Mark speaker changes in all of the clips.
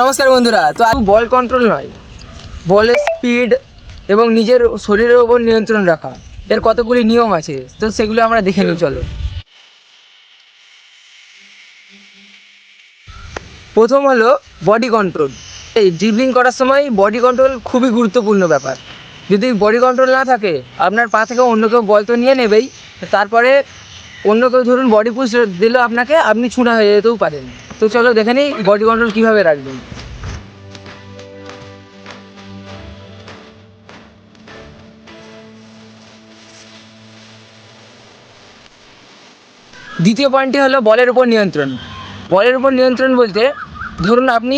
Speaker 1: নমস্কার বন্ধুরা, তো আমি বল কন্ট্রোল নয়, বলের স্পিড এবং নিজের শরীরের ওপর নিয়ন্ত্রণ রাখা, এর কতগুলি নিয়ম আছে, তো সেগুলো আমরা দেখে নিই, চলো। প্রথম হলো বডি কন্ট্রোল এই ড্রিবলিং করার সময় বডি কন্ট্রোল খুবই গুরুত্বপূর্ণ ব্যাপার। যদি বডি কন্ট্রোল না থাকে, আপনার পা থেকে অন্য কেউ বল তো নিয়ে নেবেই, তারপরে অন্য কেউ ধরুন বডি পুশ দিল আপনাকে, আপনি ছুঁড়া হয়ে যেতেও পারেন। তো চলো দেখে নিই বডি কন্ট্রোল কীভাবে রাখবেন। দ্বিতীয় পয়েন্টটি হলো বলের উপর নিয়ন্ত্রণ। বলের উপর নিয়ন্ত্রণ বলতে, ধরুন আপনি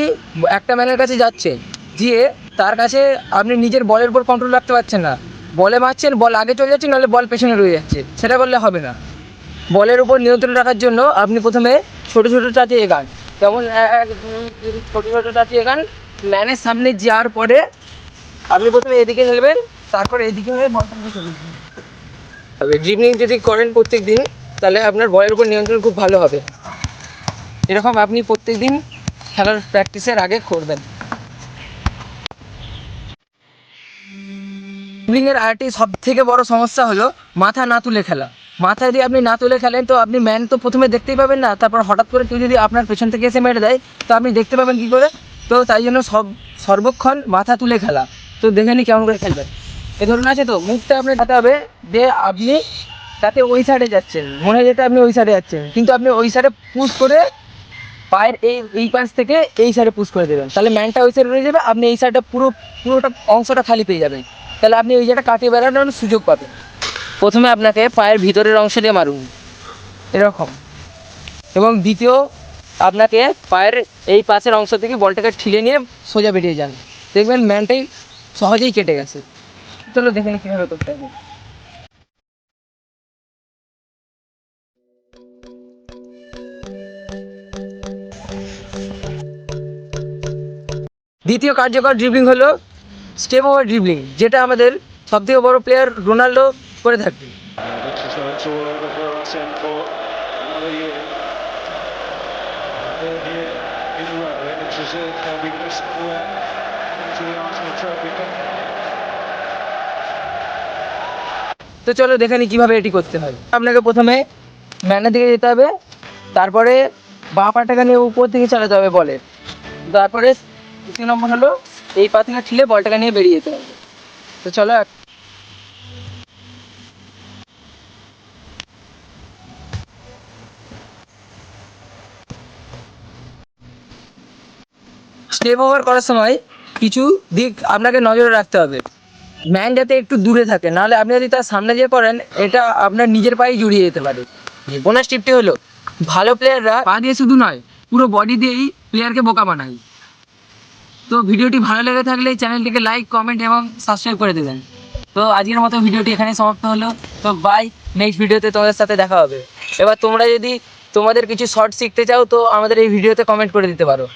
Speaker 1: একটা ম্যানের কাছে যাচ্ছেন গিয়ে তার কাছে আপনি নিজের বলের উপর কন্ট্রোল রাখতে পারছেন না। বলে মারছেন, বল আগে চলে যাচ্ছে, নাহলে বল পেছনে রয়ে যাচ্ছে। সেটা করলে হবে না। বলের উপর নিয়ন্ত্রণ রাখার জন্য আপনি প্রথমে ছোটো ছোটো টাচে এগান। যেমন এক দুই, তিন, ছোটো ছোটো ম্যানের সামনে যাওয়ার পরে আপনি প্রথমে এদিকে খেলবেন, তারপর এদিকে হয়ে বলটা চলে যাবেন তবে ড্রিবলিং যদি করেন প্রত্যেক দিন তাহলে আপনার বলের উপর নিয়ন্ত্রণ খুব ভালো হবে। এরকম আপনি প্রত্যেক দিন খেলার প্র্যাকটিসের আগে করবেন। ড্রিবলিংয়ের আরেকটি সব থেকে বড় সমস্যা হলো মাথা না তুলে খেলা। মাথা যদি আপনি না তুলে খেলেন, তো আপনি ম্যান তো প্রথমে দেখতেই পাবেন না। তারপর হঠাৎ করে কেউ যদি আপনার পেছন থেকে এসে মেরে দেয়, তো আপনি দেখতে পাবেন কী করে? তো তাই জন্য সব, সর্বক্ষণ মাথা তুলে খেলা। তো দেখে নি কেমন করে খেলবেন। এ ধরুন আছে তো, মুখটা আপনার যাতে হবে যে আপনি তাতে ওই সাইডে যাচ্ছেন। মনে যেটা আপনি ওই সাইডে যাচ্ছেন। কিন্তু আপনি ওই সাইডে পুশ করে পায়ের এই এই পাশ থেকে এই সাইডে পুশ করে দেবেন। তাহলে ম্যানটা ওই সাইডে রয়ে যাবে, আপনি এই সাইডটা পুরো, পুরোটা অংশটা খালি পেয়ে যাবেন। তাহলে আপনি ওই জায়গাটা কাটিয়ে বেড়ানোর সুযোগ পাবেন। প্রথমে আপনাকে পায়ের ভিতরের অংশ দিয়ে মারুন। এরকম। এবং দ্বিতীয়, আপনাকে পায়ের এই পাশের অংশ থেকে বলটাকে ঠিলে নিয়ে সোজা বেরিয়ে যান। দেখবেন ম্যানটাই সহজেই কেটে গেছে। চলো দেখে নিই কীভাবে করতে হবে দ্বিতীয় কার্যকর ড্রিবলিং হলো স্টেপ ওভার ড্রিবলিং যেটা আমাদের সবথেকে বড় প্লেয়ার রোনাল্ডো করে থাকবে। তো চলো দেখে নিই কীভাবে এটি করতে হয়। আপনাকে প্রথমে ম্যানের দিকে যেতে হবে, তারপরে বা পাটাকে নিয়ে উপর দিকে চালাতে হবে বলে। তারপরে দ্বিতীয় নম্বর হলো এই পা থেকে ঠিলে বলটাকে নিয়ে বেরিয়ে যেতে হবে। তো চলো স্টেপ ওভার করার সময় কিছু দিক আপনাকে নজরে রাখতে হবে। ম্যান যাতে একটু দূরে থাকে, নাহলে আপনি যদি তার সামনে যেয়ে পড়েন, এটা আপনার নিজের পায়েই জড়িয়ে যেতে পারে। বোনাস টিপটি হলো, ভালো প্লেয়াররা পা দিয়ে শুধু নয়, পুরো বডি দিয়েই প্লেয়ারকে বোকা বানায়। তো ভিডিওটি ভালো লেগে থাকলে চ্যানেলটিকে লাইক কমেন্ট এবং সাবস্ক্রাইব করে দেবেন। তো আজকের মতো ভিডিওটি এখানে সমাপ্ত হলো। তো বাই নেক্সট ভিডিওতে তোমাদের সাথে দেখা হবে। এবার তোমরা যদি তোমাদের কিছু শর্ট শিখতে চাও, তো আমাদের এই ভিডিওতে কমেন্ট করে দিতে পারো।